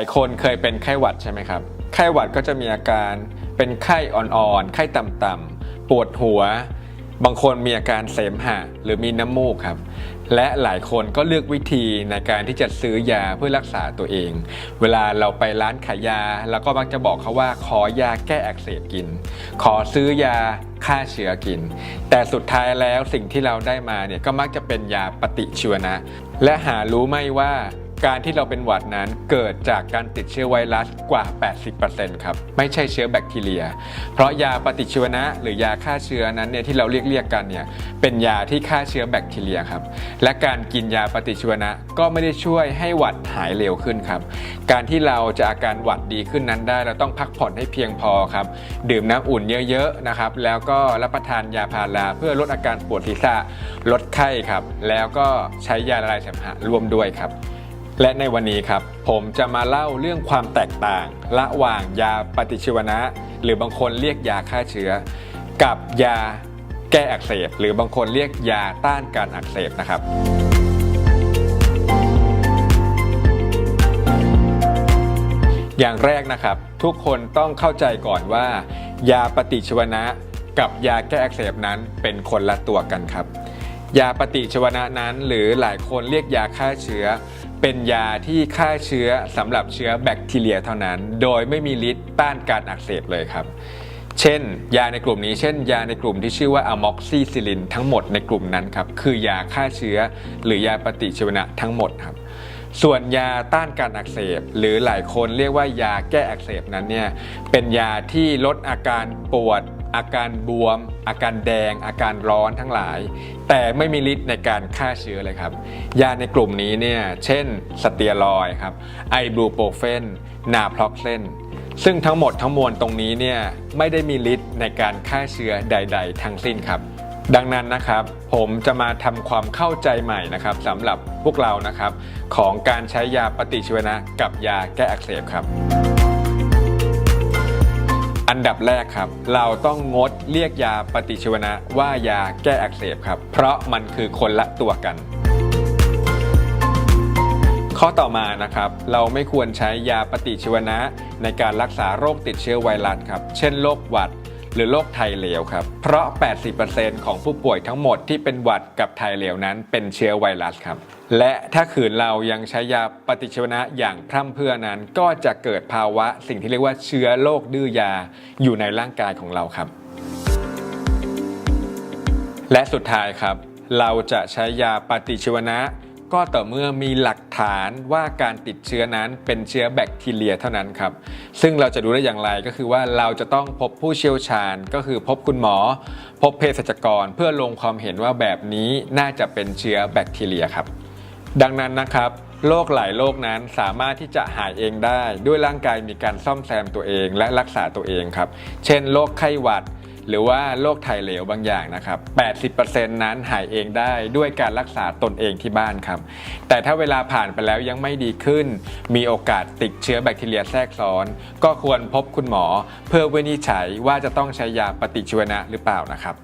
หลายคนเคยเป็นไข้หวัดใช่ไหมครับ ไข้หวัดก็จะมีอาการเป็นไข้อ่อนๆ ไข้ต่ำๆ ปวดหัว บางคนมีอาการเสมหะหรือมีน้ำมูกครับ และหลายคนก็เลือกวิธีในการที่จะซื้อยาเพื่อรักษาตัวเอง เวลาเราไปร้านขายยาเราก็มักจะบอกเขาว่าขอยาแก้อักเสบกิน ขอซื้อยาฆ่าเชื้อกิน แต่สุดท้ายแล้วสิ่งที่เราได้มาเนี่ยก็มักจะเป็นยาปฏิชีวนะ และหารู้ไหมว่า การที่เราเป็นหวัดนั้นเกิดจากการติดเชื้อไวรัสกว่า 80%ครับ ไม่ใช่เชื้อแบคทีเรีย เพราะยาปฏิชีวนะ หรือยาฆ่าเชื้อนั้นเนี่ยที่เราเรียกเรียกกันเนี่ยเป็นยาที่ฆ่าเชื้อแบคทีเรียครับ และการกินยาปฏิชีวนะก็ไม่ได้ช่วยให้หวัดหายเร็วขึ้นครับ การที่เราจะอาการหวัดดีขึ้นนั้นได้ เราต้องพักผ่อนให้เพียงพอครับ ดื่มน้ำอุ่นเยอะๆนะครับ แล้วก็รับประทานยาพาราเพื่อลดอาการปวดศีรษะลดไข้ครับ แล้วก็ใช้ยาละลายเสมหะร่วมด้วยครับ และในวันนี้ครับ ผมจะมาเล่าเรื่องความแตกต่าง ระหว่างยาปฏิชีวนะ หรือบางคนเรียกยาฆ่าเชื้อ กับยาแก้อักเสบ หรือบางคนเรียกยาต้านการอักเสบนะครับอย่างแรกนะครับ ทุกคนต้องเข้าใจก่อนว่า ยาปฏิชีวนะกับยาแก้อักเสบนั้นเป็นคนละตัวกันครับ ยาปฏิชีวนะนั้นหรือหลายคนเรียกยาฆ่าเชื้อ เป็นยาที่ฆ่าเชื้อสำหรับเชื้อแบคทีเรียเท่านั้น โดยไม่มีฤทธิ์ต้านการอักเสบเลยครับ เช่น ยาในกลุ่มนี้เช่น ยาในกลุ่มที่ชื่อว่าอะม็อกซิซิลินทั้งหมดในกลุ่มนั้นครับ คือยาฆ่าเชื้อ หรือยาปฏิชีวนะทั้งหมดครับส่วนยาต้านการอักเสบ หรือหลายคนเรียกว่ายาแก้อักเสบนั้นเนี่ยเป็นยาที่ลดอาการปวด อาการบวม อาการแดง อาการร้อนทั้งหลาย แต่ไม่มีฤทธิ์ในการฆ่าเชื้อเลยครับ ยาในกลุ่มนี้เนี่ยเช่นสเตียรอยครับไอบลูโปรเฟนนาพล็อกเซนซึ่งทั้งหมดทั้งมวลตรงนี้เนี่ยไม่ได้มีฤทธิ์ในการฆ่าเชื้อใด ๆ ทั้งสิ้นครับ ดังนั้นนะครับ ผมจะมาทำความเข้าใจใหม่นะครับสำหรับพวกเรานะครับ ของการใช้ยาปฏิชีวนะกับยาแก้อักเสบครับ อันดับแรกครับ เราต้องงดเรียกยาปฏิชีวนะว่ายาแก้อักเสบครับ เพราะมันคือคนละตัวกัน ข้อต่อมานะครับ เราไม่ควรใช้ยาปฏิชีวนะในการรักษาโรคติดเชื้อไวรัสครับ เช่นโรคหวัด หรือโรคไทเหลวครับ เพราะ 80%ของผู้ป่วยทั้งหมดที่เป็นหวัดกับไทเหลวนั้นเป็นเชื้อไวรัสครับ และถ้าขืนเรายังใช้ยาปฏิชีวนะอย่างพร่ำเพรื่อนั้น ก็จะเกิดภาวะสิ่งที่เรียกว่าเชื้อโรคดื้อยาอยู่ในร่างกายของเราครับ และสุดท้ายครับ เราจะใช้ยาปฏิชีวนะ ก็ต่อเมื่อมีหลักฐานว่าการติดเชื้อนั้นเป็นเชื้อแบคทีเรียเท่านั้นครับ ซึ่งเราจะดูได้อย่างไรก็คือว่าเราจะต้องพบผู้เชี่ยวชาญ ก็คือพบคุณหมอ พบเภสัชกรเพื่อลงความเห็นว่าแบบนี้น่าจะเป็นเชื้อแบคทีเรียครับ ดังนั้นนะครับโรคหลายโรคนั้นสามารถที่จะหายเองได้ ด้วยร่างกายมีการซ่อมแซมตัวเองและรักษาตัวเองครับ เช่นโรคไข้หวัด หรือว่าโรคไทเหลวบางอย่างนะครับ 80%นั้นหายเองได้ด้วยการรักษาตนเองที่บ้านครับ แต่ถ้าเวลาผ่านไปแล้วยังไม่ดีขึ้น มีโอกาสติดเชื้อแบคทีเรียแทรกซ้อน ก็ควรพบคุณหมอ เพื่อวินิจฉัยว่าจะต้องใช้ยาปฏิชีวนะหรือเปล่านะครับ